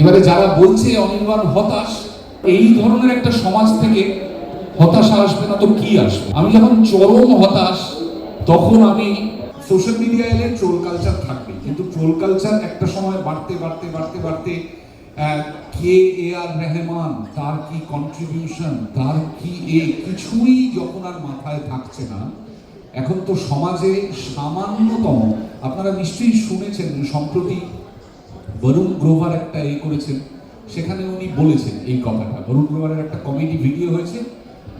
এবারে যারা বলছে অনির্বাণ হতাশ, এই ধরনের একটা সমাজ থেকে হতাশা আসবে না তো কি আসবে? আমি যখন চরম হতাশ, তখন আমি সোশ্যাল মিডিয়া এলে ট্রোল কালচার থাকবে। কিন্তু ট্রোল কালচার একটা সময় বাড়তে বাড়তে বাড়তে বাড়তে কে এ আর রহমান, তার কি কন্ট্রিবিউশন তার কি এ, কিছুই যখন আর মাথায় থাকছে না, এখন তো সমাজে সামান্যতম, আপনারা নিশ্চয়ই শুনেছেন, সম্প্রতি বরুণ গ্রোভার একটা এ করেছেন, সেখানে উনি বলেছেন এই কথাটা। বরুণ গ্রোভারের একটা কমেডি ভিডিও হয়েছে,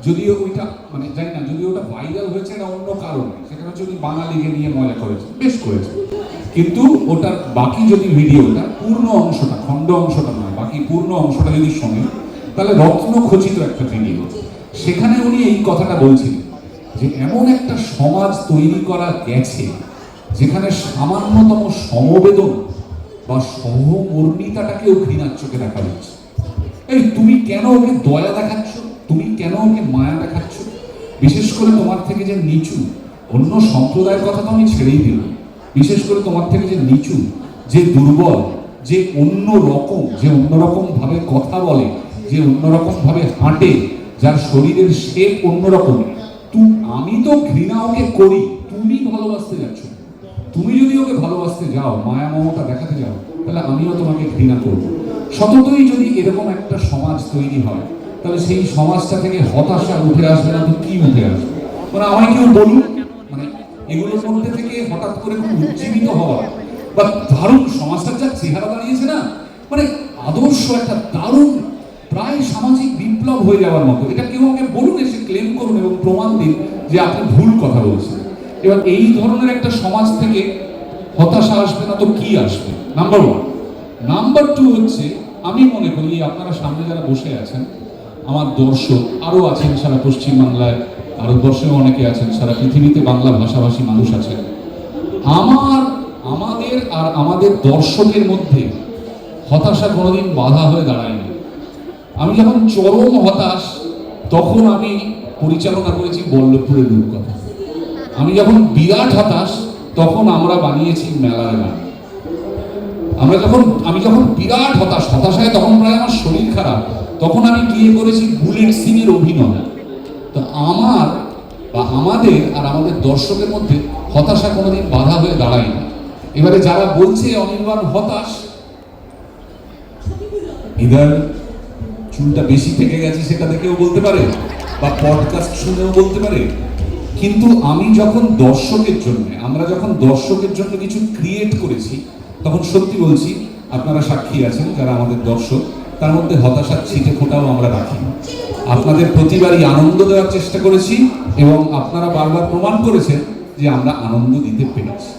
যদিও ওইটা মানে জানি না, যদিও ওটা ভাইরাল হয়েছে না অন্য কারণে, সেখানে হচ্ছে উনি বাঙালিকে নিয়ে মজা করেছে বেশ করেছে কিন্তু ওটার বাকি যদি ভিডিওটা পূর্ণ অংশটা, খণ্ড অংশটা নয়, বাকি পূর্ণ অংশটা যদি শোনেন, তাহলে রত্ন খচিত একটা ভিডিও। সেখানে উনি এই কথাটা বলছিলেন যে এমন একটা সমাজ তৈরি করা গেছে, যেখানে সামান্যতম সমবেদন বা সহমর্মিতাটাকেও ঘৃণার চোখে দেখা যাচ্ছে এই তুমি কেন ওকে দয়া দেখাচ্ছ? তুমি কেন ওকে মায়া দেখাচ্ছ? বিশেষ করে তোমার থেকে যে নিচু, অন্য সম্প্রদায়ের কথা তো আমি ছেড়েই দিলাম। বিশেষ করে তোমার থেকে যে নিচু, যে দুর্বল, যে অন্য রকম, যে অন্যরকম ভাবে কথা বলে, যে অন্যরকম ভাবে হাঁটে, যার শরীরের শেপ অন্যরকম তুই আমি তো ঘৃণা ওকে করি, তুমি ভালোবাসতে যাচ্ছ। তুমি যদি ওকে ভালোবাসতে যাও, মায়া, মমতা দেখাতে যাও, তাহলে আমিও তোমাকে ঘৃণা করব। সততই যদি এরকম একটা সমাজ তৈরি হয়, তাহলে সেই সমাজটা থেকে হতাশা উঠে আসবে না, তো কি উঠে আসবে? মানে আমায় কেউ বলুন মানে এগুলোর মধ্যে থেকে হঠাৎ করে খুব উজ্জীবিত হওয়া, বা দারুণ সমাজটার যা চেহারা দাঁড়িয়েছে না মানে আদর্শ একটা দারুণ, প্রায় সামাজিক বিপ্লব হয়ে যাওয়ার মতো। এটা কেউ আমাকে বলুন এসে ক্লেম করুন এবং প্রমাণ দিন যে আপনি ভুল কথা বলছেন। এবার এই ধরনের একটা সমাজ থেকে হতাশা আসবে না তো কি আসবে? নাম্বার ওয়ান নাম্বার টু হচ্ছে, আমি মনে করি, আপনারা সামনে যারা বসে আছেন, আমার দর্শক আরও আছেন সারা পশ্চিমবাংলায়, ভারতবর্ষেও অনেকে আছেন, সারা পৃথিবীতে বাংলা ভাষাভাষী মানুষ আছেন। আমার, আমাদের আর আমাদের দর্শকের মধ্যে হতাশা কোনোদিন বাধা হয়ে দাঁড়ায়নি। আমি যখন চরম হতাশ, তখন আমি পরিচালনা করেছি বল্লভপুরের রূপকথা। আমি যখন বিরাট হতাশ, তখন আমরা বানিয়েছি মেলার গান। আমরা যখন, আমি যখন বিরাট হতাশ, হতাশায় তখন প্রায় আমার শরীর খারাপ, তখন আমি গিয়ে করেছি বুলেট সিং এর অভিনয়। তো আমার বা আমাদের আর আমাদের দর্শকের মধ্যে হতাশা কোনোদিন বাধা হয়ে দাঁড়ায়নি। এবারে যারা বলছে অনির্বাণ হতাশ ইদার চুলটা বেশি থেকে গেছে সেটা দেখেও বলতে পারে? বা পডকাস্ট শুনেও বলতে পারে? কিন্তু আমি যখন দর্শকের জন্য, আমরা যখন দর্শকের জন্য কিছু ক্রিয়েট করেছি, তখন সত্যি বলছি, আপনারা সাক্ষী আছেন যারা আমাদের দর্শক, তার মধ্যে হতাশার ছিটে ফোটাও আমরা রাখি। আপনাদের প্রতিবারই আনন্দ দেওয়ার চেষ্টা করেছি এবং আপনারা বারবার প্রমাণ করেছেন যে আমরা আনন্দ দিতে পেরেছি।